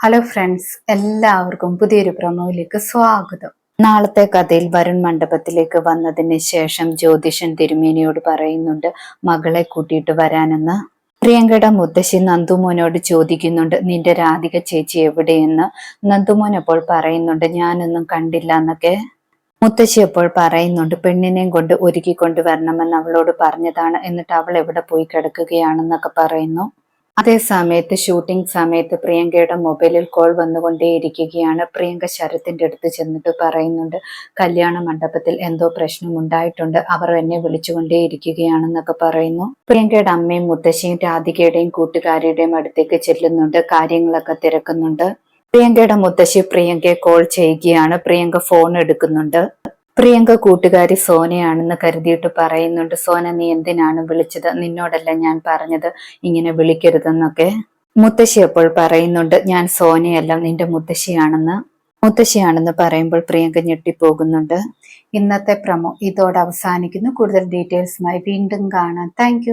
Hello friends എല്ലാവർക്കും പുതിയൊരു പ്രമോയിലേക്ക് സ്വാഗതം. നാളത്തെ കഥയിൽ വരുൺ മണ്ഡപത്തിലേക്ക് വന്നതിന് ശേഷം ജ്യോതിഷൻ തിരുമേനിയോട് പറയുന്നുണ്ട് മകളെ കൂട്ടിയിട്ട് വരാനെന്ന്. പ്രിയങ്കയുടെ മുത്തശ്ശി നന്ദുമോനോട് ചോദിക്കുന്നുണ്ട് നിന്റെ രാധിക ചേച്ചി എവിടെയെന്ന്? നന്ദുമോൻ അപ്പോൾ പറയുന്നുണ്ട് ഞാനൊന്നും കണ്ടില്ല എന്നൊക്കെ. മുത്തശ്ശി അപ്പോൾ പറയുന്നുണ്ട് പെണ്ണിനെയും കൊണ്ട് ഒരുക്കി കൊണ്ടുവരണമെന്ന് അവളോട് പറഞ്ഞതാണ് എന്നിട്ട് അവൾ എവിടെ പോയി കിടക്കുകയാണെന്നൊക്കെ പറയുന്നു. അതേ സമയത്ത് ഷൂട്ടിംഗ് സമയത്ത് പ്രിയങ്കയുടെ മൊബൈലിൽ കോൾ വന്നുകൊണ്ടേയിരിക്കുകയാണ്. പ്രിയങ്ക ശരത്തിന്റെ അടുത്ത് ചെന്നിട്ട് പറയുന്നുണ്ട് കല്യാണ മണ്ഡപത്തിൽ എന്തോ പ്രശ്നം ഉണ്ടായിട്ടുണ്ട്. അവർ എന്നെ വിളിച്ചുകൊണ്ടേയിരിക്കുകയാണെന്നൊക്കെ പറയുന്നു. പ്രിയങ്കയുടെ അമ്മയും മുത്തശ്ശിയും രാധികയുടെയും കൂട്ടുകാരിയുടെയും അടുത്തേക്ക് ചെല്ലുന്നുണ്ട്. കാര്യങ്ങളൊക്കെ തിരക്കുന്നുണ്ട്. പ്രിയങ്കയുടെ മുത്തശ്ശി പ്രിയങ്കയെ കോൾ ചെയ്യുകയാണ്. പ്രിയങ്ക ഫോൺ എടുക്കുന്നുണ്ട്. പ്രിയങ്ക കൂട്ടുകാരി സോനയാണെന്ന് കരുതിയിട്ട് പറയുന്നുണ്ട്. സോന നീ എന്തിനാണ് വിളിച്ചത്? നിന്നോടല്ല ഞാൻ പറഞ്ഞത് ഇങ്ങനെ വിളിക്കരുതെന്നൊക്കെ. മുത്തശ്ശി അപ്പോൾ പറയുന്നുണ്ട് ഞാൻ സോനയല്ല നിന്റെ മുത്തശ്ശിയാണെന്ന്. മുത്തശ്ശിയാണെന്ന് പറയുമ്പോൾ പ്രിയങ്ക ഞെട്ടിപ്പോകുന്നുണ്ട്. ഇന്നത്തെ പ്രമോ ഇതോടെ അവസാനിക്കുന്നു. കൂടുതൽ ഡീറ്റെയിൽസുമായി വീണ്ടും കാണാം. താങ്ക്